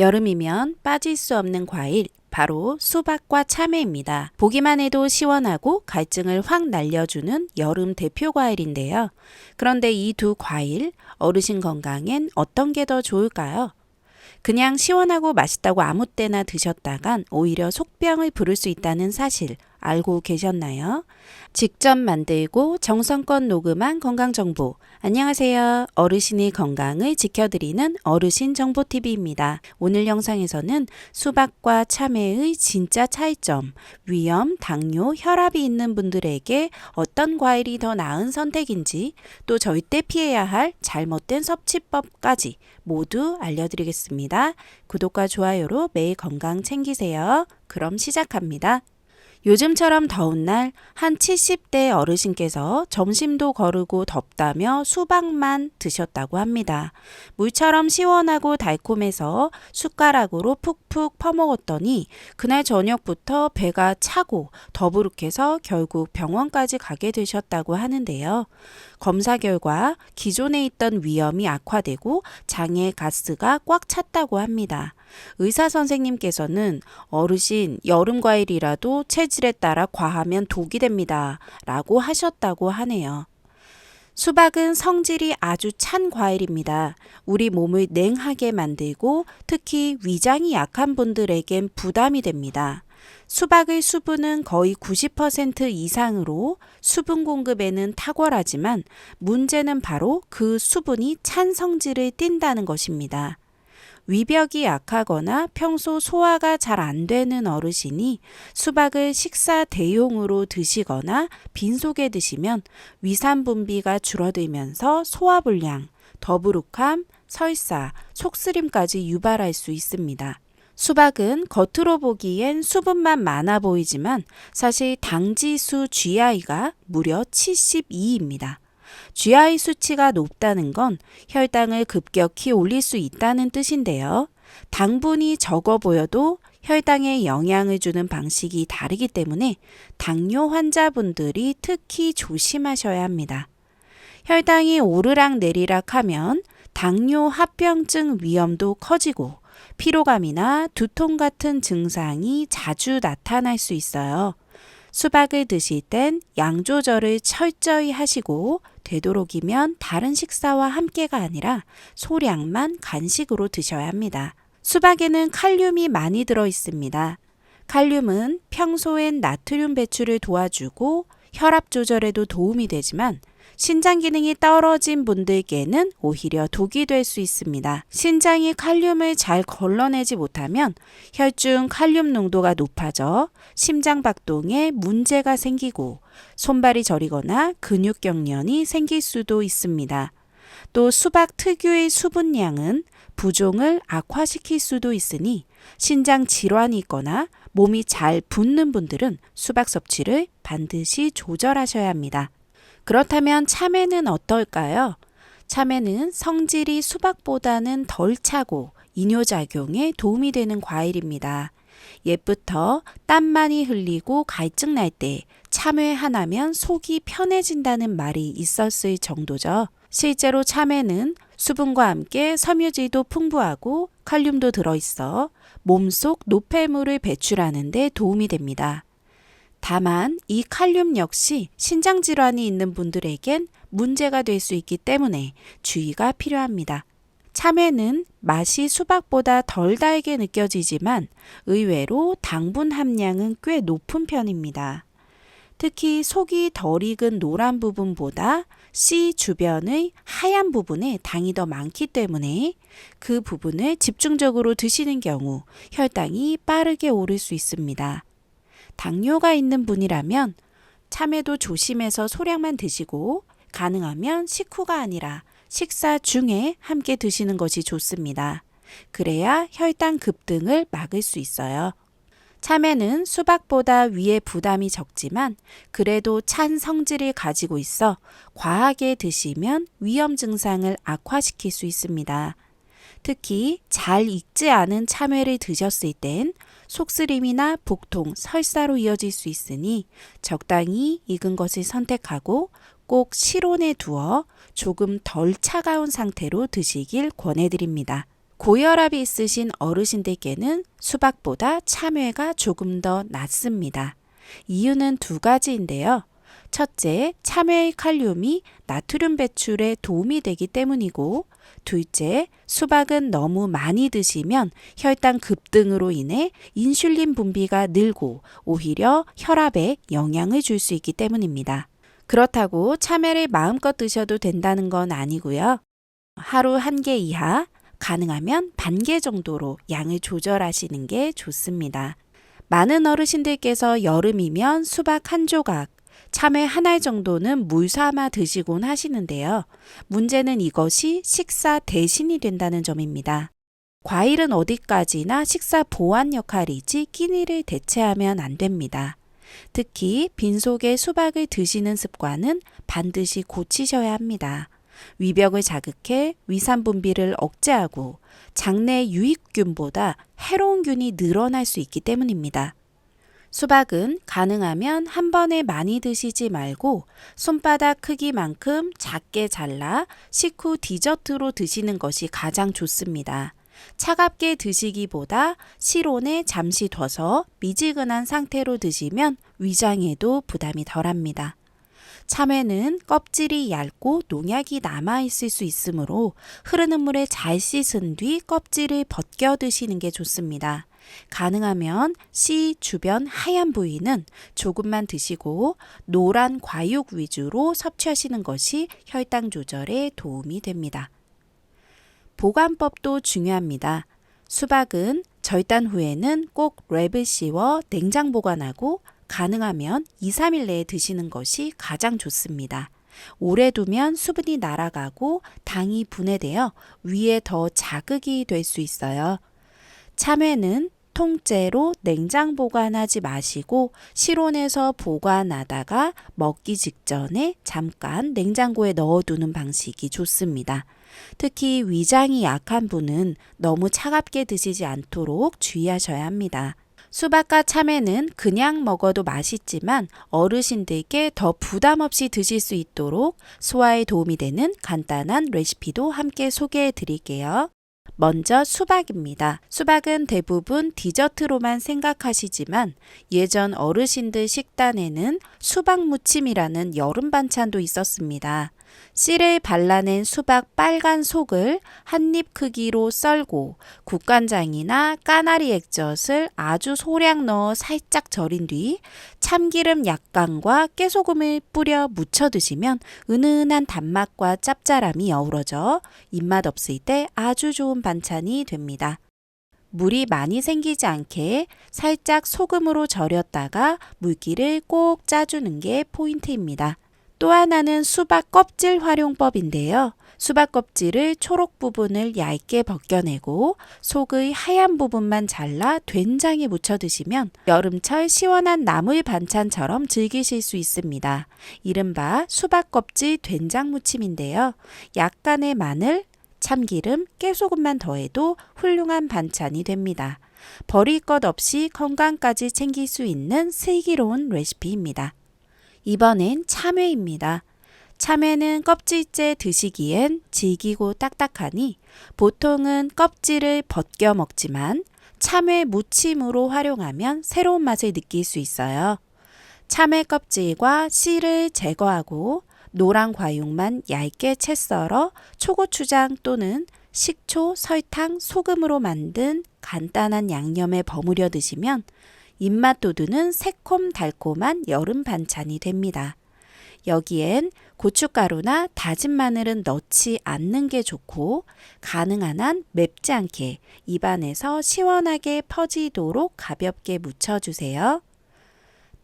여름이면 빠질 수 없는 과일, 바로 수박과 참외입니다. 보기만 해도 시원하고 갈증을 확 날려주는 여름 대표 과일인데요. 그런데 이 두 과일, 어르신 건강엔 어떤 게 더 좋을까요? 그냥 시원하고 맛있다고 아무 때나 드셨다간 오히려 속병을 부를 수 있다는 사실 알고 계셨나요? 직접 만들고 정성껏 녹음한 건강정보. 안녕하세요. 어르신의 건강을 지켜드리는 어르신 정보TV입니다. 오늘 영상에서는 수박과 참외의 진짜 차이점, 위염, 당뇨, 혈압이 있는 분들에게 어떤 과일이 더 나은 선택인지, 또 절대 피해야 할 잘못된 섭취법까지 모두 알려드리겠습니다. 구독과 좋아요로 매일 건강 챙기세요. 그럼 시작합니다. 요즘처럼 더운 날 한 70대 어르신께서 점심도 거르고 덥다며 수박만 드셨다고 합니다. 물처럼 시원하고 달콤해서 숟가락으로 푹푹 퍼먹었더니 그날 저녁부터 배가 차고 더부룩해서 결국 병원까지 가게 되셨다고 하는데요. 검사 결과 기존에 있던 위염이 악화되고 장에 가스가 꽉 찼다고 합니다. 의사 선생님께서는 어르신 여름 과일이라도 체질에 따라 과하면 독이 됩니다. 라고 하셨다고 하네요. 수박은 성질이 아주 찬 과일입니다. 우리 몸을 냉하게 만들고 특히 위장이 약한 분들에겐 부담이 됩니다. 수박의 수분은 거의 90% 이상으로 수분 공급에는 탁월하지만 문제는 바로 그 수분이 찬 성질을 띈다는 것입니다. 위벽이 약하거나 평소 소화가 잘 안 되는 어르신이 수박을 식사 대용으로 드시거나 빈속에 드시면 위산 분비가 줄어들면서 소화불량, 더부룩함, 설사, 속쓰림까지 유발할 수 있습니다. 수박은 겉으로 보기엔 수분만 많아 보이지만 사실 당지수 GI가 무려 72입니다. GI 수치가 높다는 건 혈당을 급격히 올릴 수 있다는 뜻인데요. 당분이 적어 보여도 혈당에 영향을 주는 방식이 다르기 때문에 당뇨 환자분들이 특히 조심하셔야 합니다. 혈당이 오르락 내리락 하면 당뇨 합병증 위험도 커지고 피로감이나 두통 같은 증상이 자주 나타날 수 있어요. 수박을 드실 땐 양 조절을 철저히 하시고 되도록이면 다른 식사와 함께가 아니라 소량만 간식으로 드셔야 합니다. 수박에는 칼륨이 많이 들어 있습니다. 칼륨은 평소엔 나트륨 배출을 도와주고 혈압 조절에도 도움이 되지만 신장 기능이 떨어진 분들께는 오히려 독이 될 수 있습니다. 신장이 칼륨을 잘 걸러내지 못하면 혈중 칼륨 농도가 높아져 심장 박동에 문제가 생기고 손발이 저리거나 근육 경련이 생길 수도 있습니다. 또 수박 특유의 수분량은 부종을 악화시킬 수도 있으니 신장 질환이 있거나 몸이 잘 붓는 분들은 수박 섭취를 반드시 조절하셔야 합니다. 그렇다면 참외는 어떨까요? 참외는 성질이 수박보다는 덜 차고 이뇨작용에 도움이 되는 과일입니다. 옛부터 땀 많이 흘리고 갈증 날 때 참외 하나면 속이 편해진다는 말이 있었을 정도죠. 실제로 참외는 수분과 함께 섬유질도 풍부하고 칼륨도 들어있어 몸속 노폐물을 배출하는 데 도움이 됩니다. 다만 이 칼륨 역시 신장 질환이 있는 분들에겐 문제가 될 수 있기 때문에 주의가 필요합니다. 참외는 맛이 수박보다 덜 달게 느껴지지만 의외로 당분 함량은 꽤 높은 편입니다. 특히 속이 덜 익은 노란 부분보다 씨 주변의 하얀 부분에 당이 더 많기 때문에 그 부분을 집중적으로 드시는 경우 혈당이 빠르게 오를 수 있습니다. 당뇨가 있는 분이라면 참외도 조심해서 소량만 드시고 가능하면 식후가 아니라 식사 중에 함께 드시는 것이 좋습니다. 그래야 혈당 급등을 막을 수 있어요. 참외는 수박보다 위에 부담이 적지만 그래도 찬 성질을 가지고 있어 과하게 드시면 위험 증상을 악화시킬 수 있습니다. 특히 잘 익지 않은 참외를 드셨을 땐 속쓰림이나 복통, 설사로 이어질 수 있으니 적당히 익은 것을 선택하고 꼭 실온에 두어 조금 덜 차가운 상태로 드시길 권해드립니다. 고혈압이 있으신 어르신들께는 수박보다 참외가 조금 더 낫습니다. 이유는 두 가지인데요. 첫째, 참외의 칼륨이 나트륨 배출에 도움이 되기 때문이고, 둘째, 수박은 너무 많이 드시면 혈당 급등으로 인해 인슐린 분비가 늘고 오히려 혈압에 영향을 줄 수 있기 때문입니다. 그렇다고 참외를 마음껏 드셔도 된다는 건 아니고요. 하루 한 개 이하, 가능하면 반개 정도로 양을 조절하시는 게 좋습니다. 많은 어르신들께서 여름이면 수박 한 조각, 참외 한 알 정도는 물 삼아 드시곤 하시는데요. 문제는 이것이 식사 대신이 된다는 점입니다. 과일은 어디까지나 식사 보완 역할이지 끼니를 대체하면 안 됩니다. 특히 빈속에 수박을 드시는 습관은 반드시 고치셔야 합니다. 위벽을 자극해 위산 분비를 억제하고 장내 유익균보다 해로운 균이 늘어날 수 있기 때문입니다. 수박은 가능하면 한 번에 많이 드시지 말고 손바닥 크기만큼 작게 잘라 식후 디저트로 드시는 것이 가장 좋습니다. 차갑게 드시기보다 실온에 잠시 둬서 미지근한 상태로 드시면 위장에도 부담이 덜합니다. 참외는 껍질이 얇고 농약이 남아있을 수 있으므로 흐르는 물에 잘 씻은 뒤 껍질을 벗겨 드시는 게 좋습니다. 가능하면 씨 주변 하얀 부위는 조금만 드시고 노란 과육 위주로 섭취하시는 것이 혈당 조절에 도움이 됩니다. 보관법도 중요합니다. 수박은 절단 후에는 꼭 랩을 씌워 냉장 보관하고 가능하면 2, 3일 내에 드시는 것이 가장 좋습니다. 오래 두면 수분이 날아가고 당이 분해되어 위에 더 자극이 될 수 있어요. 참외는 통째로 냉장 보관하지 마시고 실온에서 보관하다가 먹기 직전에 잠깐 냉장고에 넣어두는 방식이 좋습니다. 특히 위장이 약한 분은 너무 차갑게 드시지 않도록 주의하셔야 합니다. 수박과 참외는 그냥 먹어도 맛있지만 어르신들께 더 부담 없이 드실 수 있도록 소화에 도움이 되는 간단한 레시피도 함께 소개해 드릴게요. 먼저 수박입니다. 수박은 대부분 디저트로만 생각하시지만 예전 어르신들 식단에는 수박 무침이라는 여름 반찬도 있었습니다. 씨를 발라낸 수박 빨간 속을 한 입 크기로 썰고 국간장이나 까나리 액젓을 아주 소량 넣어 살짝 절인 뒤 참기름 약간과 깨소금을 뿌려 무쳐 드시면 은은한 단맛과 짭짤함이 어우러져 입맛 없을 때 아주 좋은 반찬이 됩니다. 물이 많이 생기지 않게 살짝 소금으로 절였다가 물기를 꼭 짜주는 게 포인트입니다. 또 하나는 수박 껍질 활용법인데요. 수박 껍질을 초록 부분을 얇게 벗겨내고 속의 하얀 부분만 잘라 된장에 묻혀 드시면 여름철 시원한 나물 반찬처럼 즐기실 수 있습니다. 이른바 수박 껍질 된장 무침인데요. 약간의 마늘, 참기름, 깨소금만 더해도 훌륭한 반찬이 됩니다. 버릴 것 없이 건강까지 챙길 수 있는 슬기로운 레시피입니다. 이번엔 참외입니다. 참외는 껍질째 드시기엔 질기고 딱딱하니 보통은 껍질을 벗겨 먹지만 참외 무침으로 활용하면 새로운 맛을 느낄 수 있어요. 참외 껍질과 씨를 제거하고 노란 과육만 얇게 채 썰어 초고추장 또는 식초, 설탕, 소금으로 만든 간단한 양념에 버무려 드시면 입맛 돋우는 새콤달콤한 여름 반찬이 됩니다. 여기엔 고춧가루나 다진 마늘은 넣지 않는 게 좋고 가능한 한 맵지 않게 입안에서 시원하게 퍼지도록 가볍게 무쳐주세요.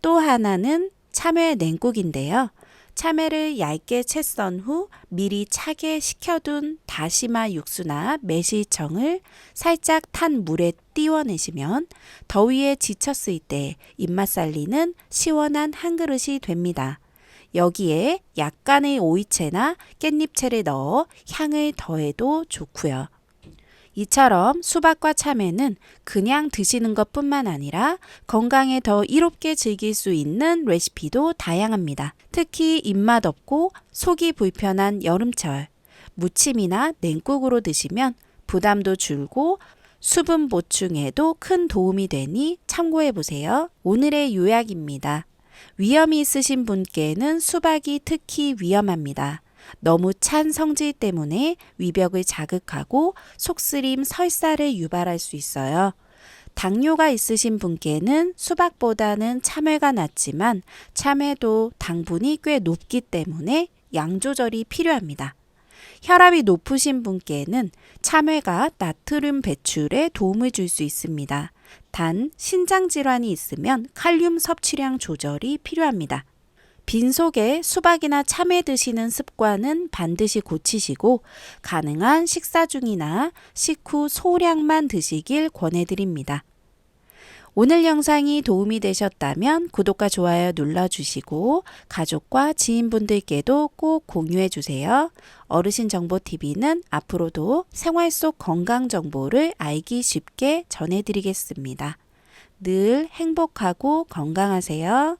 또 하나는 참외 냉국인데요. 참외를 얇게 채 썬 후 미리 차게 식혀둔 다시마 육수나 매실청을 살짝 탄 물에 띄워내시면 더위에 지쳤을 때 입맛 살리는 시원한 한 그릇이 됩니다. 여기에 약간의 오이채나 깻잎채를 넣어 향을 더해도 좋고요. 이처럼 수박과 참외는 그냥 드시는 것 뿐만 아니라 건강에 더 이롭게 즐길 수 있는 레시피도 다양합니다. 특히 입맛 없고 속이 불편한 여름철, 무침이나 냉국으로 드시면 부담도 줄고 수분 보충에도 큰 도움이 되니 참고해 보세요. 오늘의 요약입니다. 위염이 있으신 분께는 수박이 특히 위험합니다. 너무 찬 성질 때문에 위벽을 자극하고 속쓰림, 설사를 유발할 수 있어요. 당뇨가 있으신 분께는 수박보다는 참외가 낫지만 참외도 당분이 꽤 높기 때문에 양 조절이 필요합니다. 혈압이 높으신 분께는 참외가 나트륨 배출에 도움을 줄 수 있습니다. 단, 신장 질환이 있으면 칼륨 섭취량 조절이 필요합니다. 빈속에 수박이나 참외 드시는 습관은 반드시 고치시고 가능한 식사 중이나 식후 소량만 드시길 권해드립니다. 오늘 영상이 도움이 되셨다면 구독과 좋아요 눌러주시고 가족과 지인분들께도 꼭 공유해 주세요. 어르신 정보 TV는 앞으로도 생활 속 건강 정보를 알기 쉽게 전해드리겠습니다. 늘 행복하고 건강하세요.